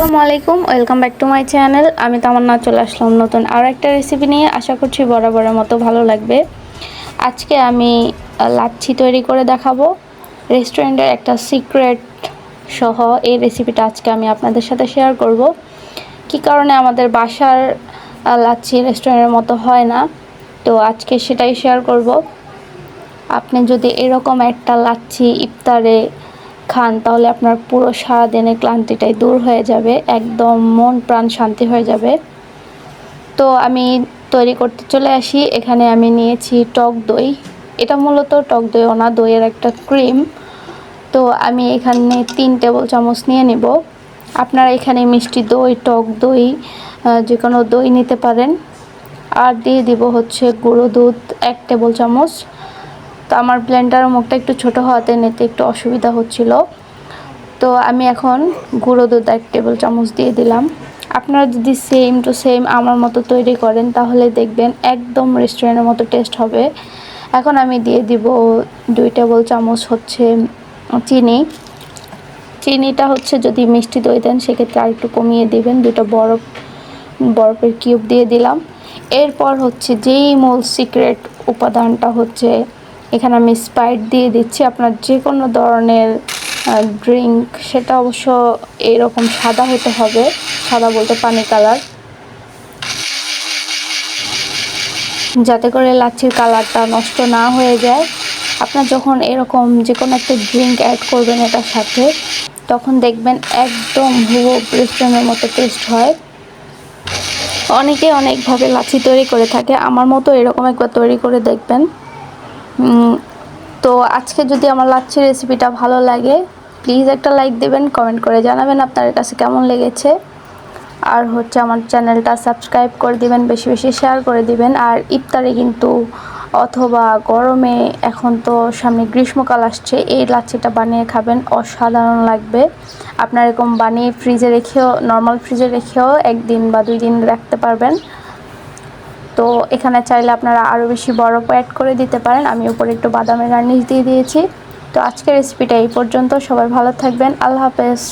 আসসালামু আলাইকুম, welcome back to my channel. আমি তামান্না চলে আসলাম নতুন আর একটা রেসিপি নিয়ে। আশা করছি বরাবরের মতো ভালো লাগবে। আজকে আমি লাচ্ছি তৈরি করে দেখাবো। রেস্টুরেন্টের একটা সিক্রেট সহ এই রেসিপিটা আজকে আমি আপনাদের সাথে শেয়ার করব। কি কারণে আমাদের বাসার লাচ্ছি রেস্টুরেন্টের মতো হয় না? তো আজকে সেটাই শেয়ার করব। আপনি যদি এরকম একটা লাচ্ছি ইফতারে খান, তাহলে আপনার পুরো সারাদিনের ক্লান্তিটাই দূর হয়ে যাবে, একদম মন প্রাণ শান্তি হয়ে যাবে। তো আমি তৈরি করতে চলে আসি, এখানে আমি নিয়েছি টক দই। এটা মূলত টক দই ওনা দইয়ের একটা ক্রিম। তো আমি এখানে তিন টেবিল চামচ নিয়ে নিব। আপনারা এখানে মিষ্টি দই, টক দই যে কোনো দই নিতে পারেন। আর দিয়ে দিব হচ্ছে গুঁড়ো দুধ, এক টেবিল চামচ। তো আমার ব্লেন্ডারের মুখটা একটু ছোট হওয়াতে নিতে একটু অসুবিধা হচ্ছিল। তো আমি এখন গুঁড়ো দুধ এক টেবিল চামচ দিয়ে দিলাম। আপনারা যদি সেম টু সেম আমার মতো তৈরি করেন, তাহলে দেখবেন একদম রেস্টুরেন্টের মতো টেস্ট হবে। এখন আমি দিয়ে দিব দুই টেবিল চামচ হচ্ছে চিনি। চিনিটা হচ্ছে যদি মিষ্টি দই দেন, সেক্ষেত্রে আর একটু কমিয়ে দিবেন। দুটো বরফ, বরফের কিউব দিয়ে দিলাম। এরপর হচ্ছে যেই মূল সিক্রেট উপাদানটা হচ্ছে এখানে আমি স্প্রাইট দিয়ে দিচ্ছি। আপনার যে কোনো ধরনের ড্রিঙ্ক সেটা অবশ্য এরকম সাদা হতে হবে। সাদা বলতে পানি কালার। যাতে করে লাচ্ছির কালারটা নষ্ট না হয়ে যায়। আপনার যখন এরকম যে কোনো একটা ড্রিঙ্ক অ্যাড করবেন এটার সাথে, তখন দেখবেন একদম হুবহু রেস্টুরেন্টের মতো টেস্ট হয়। অনেকে অনেকভাবে লাচ্ছি তৈরি করে থাকে। আমার মতো এরকম একবার তৈরি করে দেখবেন। তো আজকে যদি আমার লাচ্ছি রেসিপিটা ভালো লাগে প্লিজ একটা লাইক দেবেন কমেন্ট করে জানাবেন আপনার কাছে কেমন লেগেছে। আর হচ্ছে আমার চ্যানেলটা সাবস্ক্রাইব করে দিবেন, বেশি বেশি শেয়ার করে দিবেন। আর ইফতারে কিন্তু অথবা গরমে এখন তো সামনে গ্রীষ্মকাল আসছে, এই লাচ্ছিটা বানিয়ে খাবেন, অসাধারণ লাগবে। আপনার এরকম বানিয়ে ফ্রিজে রেখেও নর্মাল ফ্রিজে রেখেও একদিন বা দুই দিন রাখতে পারবেন। তো এখানে চাইলে আপনারা আরও বেশি বরফ অ্যাড করে দিতে পারেন। আমি উপরে একটু বাদামের গার্নিশ দিয়ে দিয়েছি। তো আজকের রেসিপিটা এই পর্যন্ত। সবাই ভালো থাকবেন। আল্লাহ হাফেজ।